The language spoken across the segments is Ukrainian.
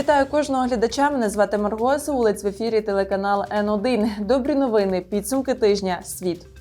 Вітаю кожного глядача. Мене звати Марго Саулець в ефірі телеканал Н1. Добрі новини. Підсумки тижня. Світ.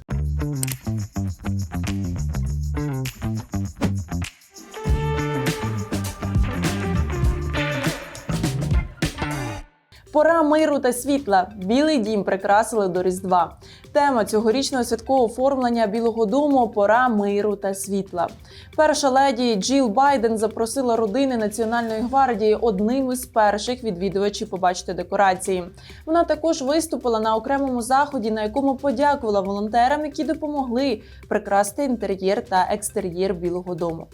Пора миру та світла. Білий дім прикрасили до Різдва. Тема цьогорічного святкового оформлення Білого Дому пора миру та світла. Перша леді Джіл Байден запросила родини Національної гвардії одним із перших відвідувачів побачити декорації. Вона також виступила на окремому заході, на якому подякувала волонтерам, які допомогли прикрасити інтер'єр та екстер'єр Білого Дому.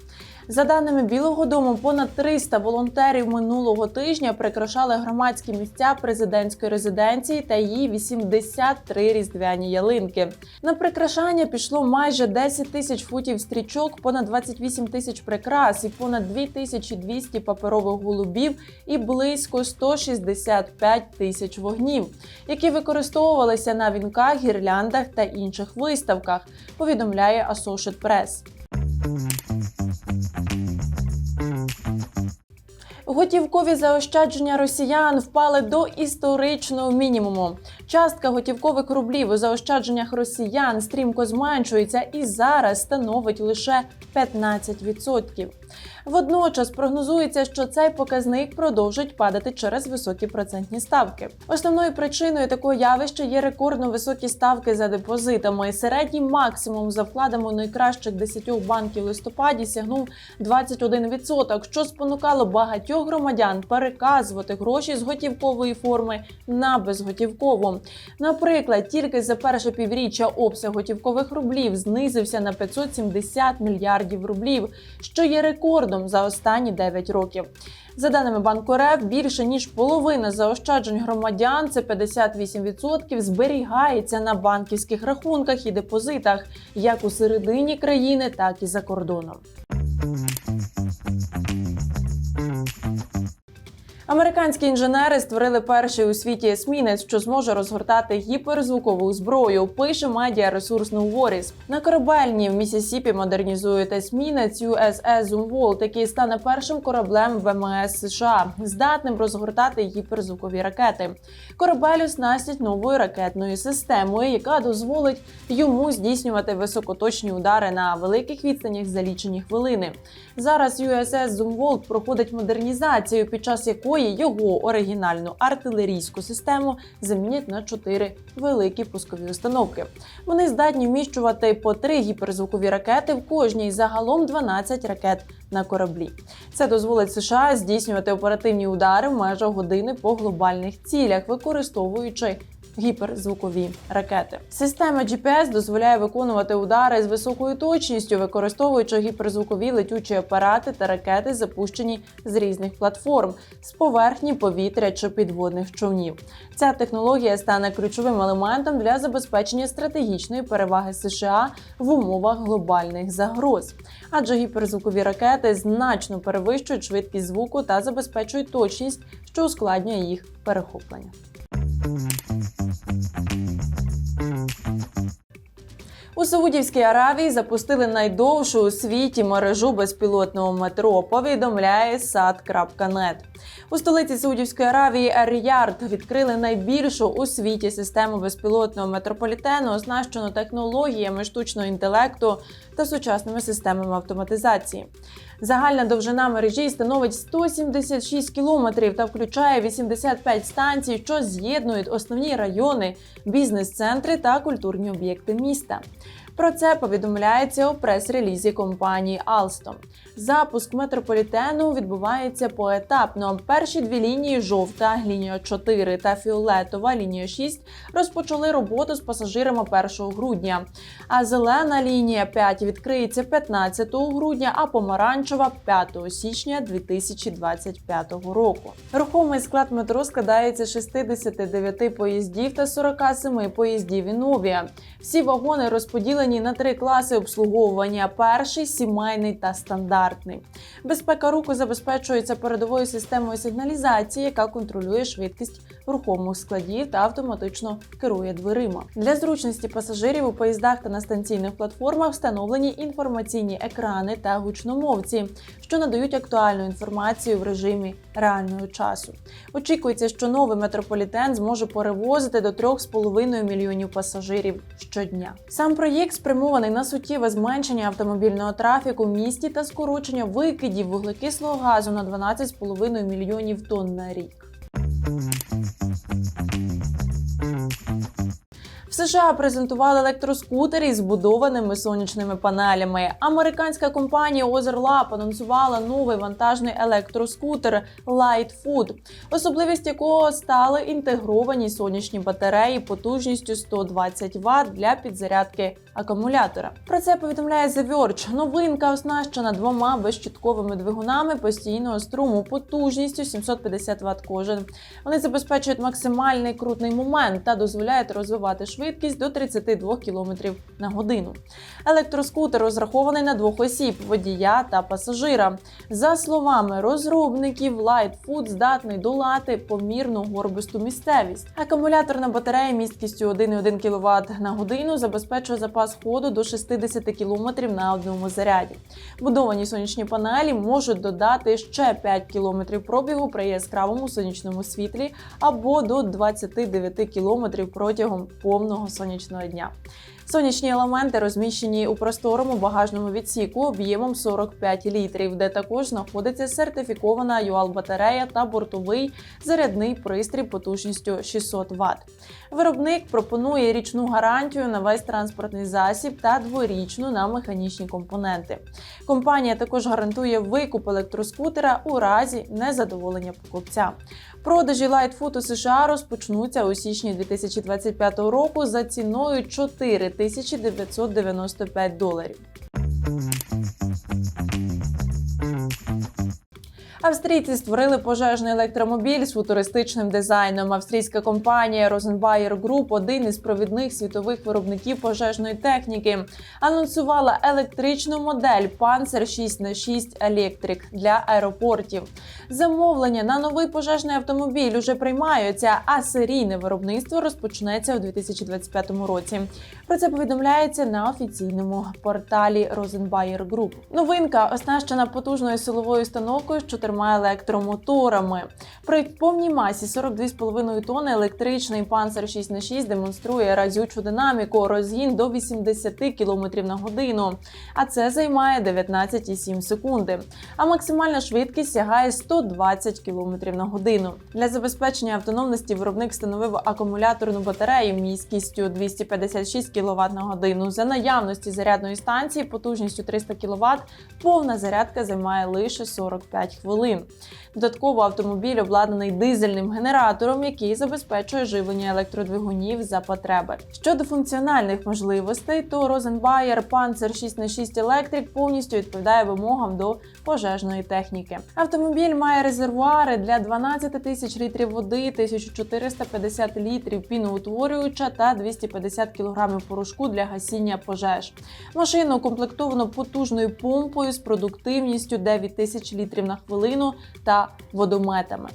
За даними Білого Дому, понад 300 волонтерів минулого тижня прикрашали громадські місця президентської резиденції та її 83 різдвяні ялинки. На прикрашання пішло майже 10 тисяч футів стрічок, понад 28 тисяч прикрас і понад 2200 паперових голубів і близько 165 тисяч вогнів, які використовувалися на вінках, гірляндах та інших виставках. Повідомляє Associated Press. Готівкові заощадження росіян впали до історичного мінімуму. Частка готівкових рублів у заощадженнях росіян стрімко зменшується і зараз становить лише 15%. Водночас прогнозується, що цей показник продовжить падати через високі процентні ставки. Основною причиною такого явища є рекордно високі ставки за депозитами. Середній максимум за вкладами найкращих 10 банків листопаді сягнув 21%, що спонукало багатьох громадян переказувати гроші з готівкової форми на безготівкову. Наприклад, тільки за перше півріччя обсяг готівкових рублів знизився на 570 мільярдів рублів, що є рекордом за останні 9 років. За даними банку РФ, більше ніж половина заощаджень громадян, це 58%, зберігається на банківських рахунках і депозитах, як у середині країни, так і за кордоном. Американські інженери створили перший у світі есмінець, що зможе розгортати гіперзвукову зброю. Пише медіаресурс Новоріс. На корабельні в Місісіпі модернізують есмінець USS Zumwalt, який стане першим кораблем ВМС США, здатним розгортати гіперзвукові ракети. Корабель оснастять новою ракетною системою, яка дозволить йому здійснювати високоточні удари на великих відстанях за лічені хвилини. Зараз USS Zumwalt проходить модернізацію, під час якої його оригінальну артилерійську систему замінять на чотири великі пускові установки. Вони здатні вміщувати по три гіперзвукові ракети в кожній, загалом 12 ракет на кораблі. Це дозволить США здійснювати оперативні удари в межах години по глобальних цілях, використовуючи гіперзвукові ракети. Система GPS дозволяє виконувати удари з високою точністю, використовуючи гіперзвукові летючі апарати та ракети, запущені з різних платформ з поверхні повітря чи підводних човнів. Ця технологія стане ключовим елементом для забезпечення стратегічної переваги США в умовах глобальних загроз, адже гіперзвукові ракети значно перевищують швидкість звуку та забезпечують точність, що ускладнює їх перехоплення. Саудівській Аравії запустили найдовшу у світі мережу безпілотного метро. Повідомляє sad.net. У столиці Саудівської Аравії Ер-Ярд відкрили найбільшу у світі систему безпілотного метрополітену, оснащену технологіями штучного інтелекту та сучасними системами автоматизації. Загальна довжина мережі становить 176 кілометрів та включає 85 станцій, що з'єднують основні райони, бізнес-центри та культурні об'єкти міста. Про це повідомляється у прес-релізі компанії Alstom. Запуск метрополітену відбувається поетапно. Перші дві лінії жовта, лінія 4 та фіолетова лінія 6 розпочали роботу з пасажирами 1 грудня. А зелена лінія 5 відкриється 15 грудня, а помаранчева 5 січня 2025 року. Рухомий склад метро складається з 69 поїздів та 47 поїздів Іновія. Всі вагони розподілені на три класи обслуговування: перший, сімейний та стандартний. Безпека руху забезпечується передовою системою сигналізації, яка контролює швидкість рухомих складів та автоматично керує дверима. Для зручності пасажирів у поїздах та на станційних платформах встановлені інформаційні екрани та гучномовці, що надають актуальну інформацію в режимі реального часу. Очікується, що новий метрополітен зможе перевозити до 3,5 мільйонів пасажирів щодня. Сам проєкт спрямований на суттєве зменшення автомобільного трафіку в місті та скорочення викидів вуглекислого газу на 12,5 мільйонів тонн на рік. США презентували електроскутери із збудованими сонячними панелями. Американська компанія Ozerlab анонсувала новий вантажний електроскутер Lightfoot, особливість якого стали інтегровані сонячні батареї потужністю 120 Вт для підзарядки акумулятора. Про це повідомляє The Verge. Новинка оснащена двома безщітковими двигунами постійного струму потужністю 750 Вт кожен. Вони забезпечують максимальний крутний момент та дозволяють розвивати швидкість до 32 км на годину. Електроскутер розрахований на двох осіб водія та пасажира. За словами розробників, Lightfoot здатний долати помірну горбисту місцевість. Акумуляторна батарея місткістю 1,1 кВт на годину забезпечує запас ходу до 60 км на одному заряді. Будовані сонячні панелі можуть додати ще 5 км пробігу при яскравому сонячному світлі або до 29 км протягом повного сонячного дня. Сонячні елементи розміщені у просторому багажному відсіку об'ємом 45 літрів, де також знаходиться сертифікована UAL-батарея та бортовий зарядний пристрій потужністю 600 Вт. Виробник пропонує річну гарантію на весь транспортний засіб та дворічну на механічні компоненти. Компанія також гарантує викуп електроскутера у разі незадоволення покупця. Продажі Lightfoot у США розпочнуться у січні 2025 року за ціною 4995 доларів. Австрійці створили пожежний електромобіль з футуристичним дизайном. Австрійська компанія Rosenbayer Group, один із провідних світових виробників пожежної техніки, анонсувала електричну модель Panzer 6 на 6 Electric для аеропортів. Замовлення на новий пожежний автомобіль уже приймаються, а серійне виробництво розпочнеться у 2025 році. Про це повідомляється на офіційному порталі Rosenbayer Group. Новинка оснащена потужною силовою установкою з чотирма електромоторами. При повній масі 42,5 тонни електричний Panzer 6 на 6 демонструє разючу динаміку, розгін до 80 км на годину, а це займає 19,7 секунди. А максимальна швидкість сягає 120 км на годину. Для забезпечення автономності виробник встановив акумуляторну батарею міськістю 256 кВт на годину. За наявності зарядної станції потужністю 300 кВт повна зарядка займає лише 45 хвилин. Додатково автомобіль обладнаний дизельним генератором, який забезпечує живлення електродвигунів за потреби. Щодо функціональних можливостей, то Rosenbayer Panzer 6 на 6 Electric повністю відповідає вимогам до пожежної техніки. Автомобіль має резервуари для 12 тисяч літрів води, 1450 літрів піноутворююча та 250 кг порошку для гасіння пожеж. Машину укомплектовано потужною помпою з продуктивністю 9 тисяч літрів на хвилину та водометами.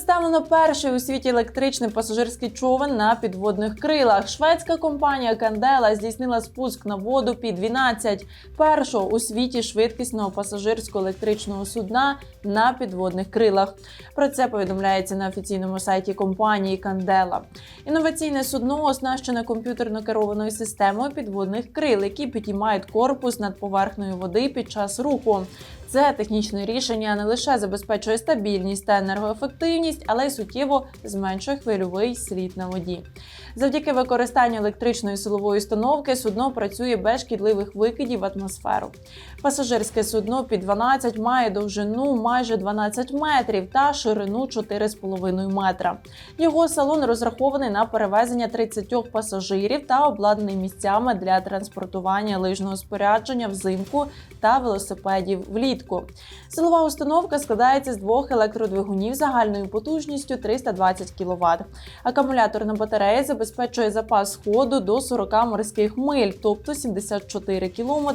Представлено перший у світі електричний пасажирський човен на підводних крилах. Шведська компанія Кандела здійснила спуск на воду під 12 першого у світі швидкісного пасажирського електричного судна на підводних крилах. Про це повідомляється на офіційному сайті компанії Кандела. Інноваційне судно оснащене комп'ютерно керованою системою підводних крил, які підіймають корпус над поверхнею води під час руху. Це технічне рішення не лише забезпечує стабільність та енергоефективність, але й суттєво зменшує хвильовий слід на воді. Завдяки використанню електричної силової установки судно працює без шкідливих викидів в атмосферу. Пасажирське судно під 12 має довжину майже 12 метрів та ширину 4,5 метра. Його салон розрахований на перевезення 30 пасажирів та обладнаний місцями для транспортування лижного спорядження взимку та велосипедів влітку. Силова установка складається з двох електродвигунів загальною потужністю 320 кВт. Акумуляторна батарея забезпечує запас ходу до 40 морських миль, тобто 74 км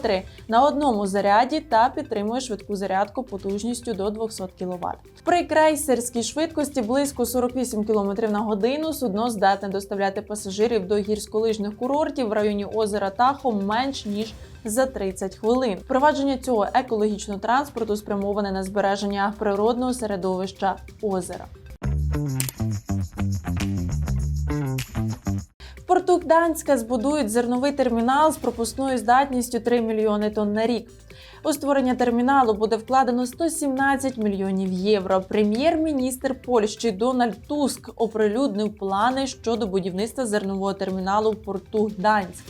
на одному заряді та підтримує швидку зарядку потужністю до 200 кВт. При крейсерській швидкості близько 48 км на годину судно здатне доставляти пасажирів до гірськолижних курортів в районі озера Тахо менш ніж за 30 хвилин. Впровадження цього екологічного транспорту спрямоване на збереження природного середовища озера. Порту Гданська збудують зерновий термінал з пропускною здатністю 3 мільйони тонн на рік. У створення терміналу буде вкладено 117 мільйонів євро. Прем'єр-міністр Польщі Дональд Туск оприлюднив плани щодо будівництва зернового терміналу в порту Гданськ.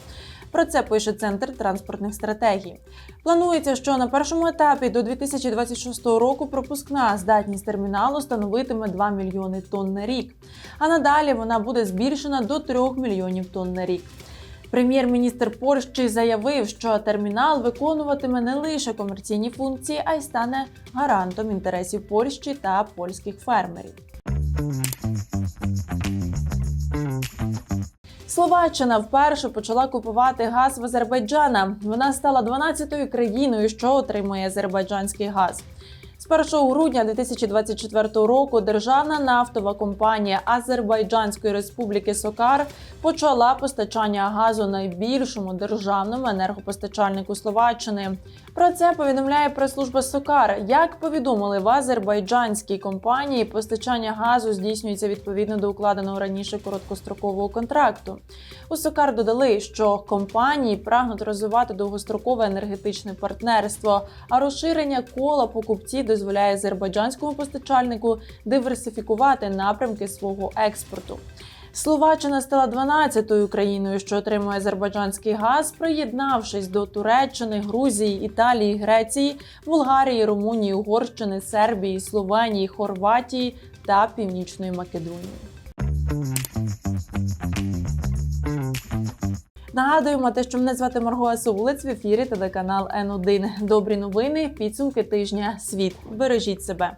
Про це пише Центр транспортних стратегій. Планується, що на першому етапі до 2026 року пропускна здатність терміналу становитиме 2 мільйони тонн на рік, а надалі вона буде збільшена до 3 мільйонів тонн на рік. Прем'єр-міністр Польщі заявив, що термінал виконуватиме не лише комерційні функції, а й стане гарантом інтересів Польщі та польських фермерів. Словаччина вперше почала купувати газ в Азербайджана. Вона стала 12-ю країною, що отримує азербайджанський газ. З 1 грудня 2024 року державна нафтова компанія Азербайджанської Республіки Сокар почала постачання газу найбільшому державному енергопостачальнику Словаччини. Про це повідомляє прес-служба Сокар. Як повідомили в азербайджанській компанії, постачання газу здійснюється відповідно до укладеного раніше короткострокового контракту. У Сокар додали, що компанії прагнуть розвивати довгострокове енергетичне партнерство, а розширення кола покупців дозволяє азербайджанському постачальнику диверсифікувати напрямки свого експорту. Словаччина стала 12-ю країною, що отримує азербайджанський газ, приєднавшись до Туреччини, Грузії, Італії, Греції, Болгарії, Румунії, Угорщини, Сербії, Словенії, Хорватії та Північної Македонії. Нагадуємо те, що мене звати Марго Асовулець в ефірі телеканал Н1. Добрі новини, підсумки тижня. Світ. Бережіть себе.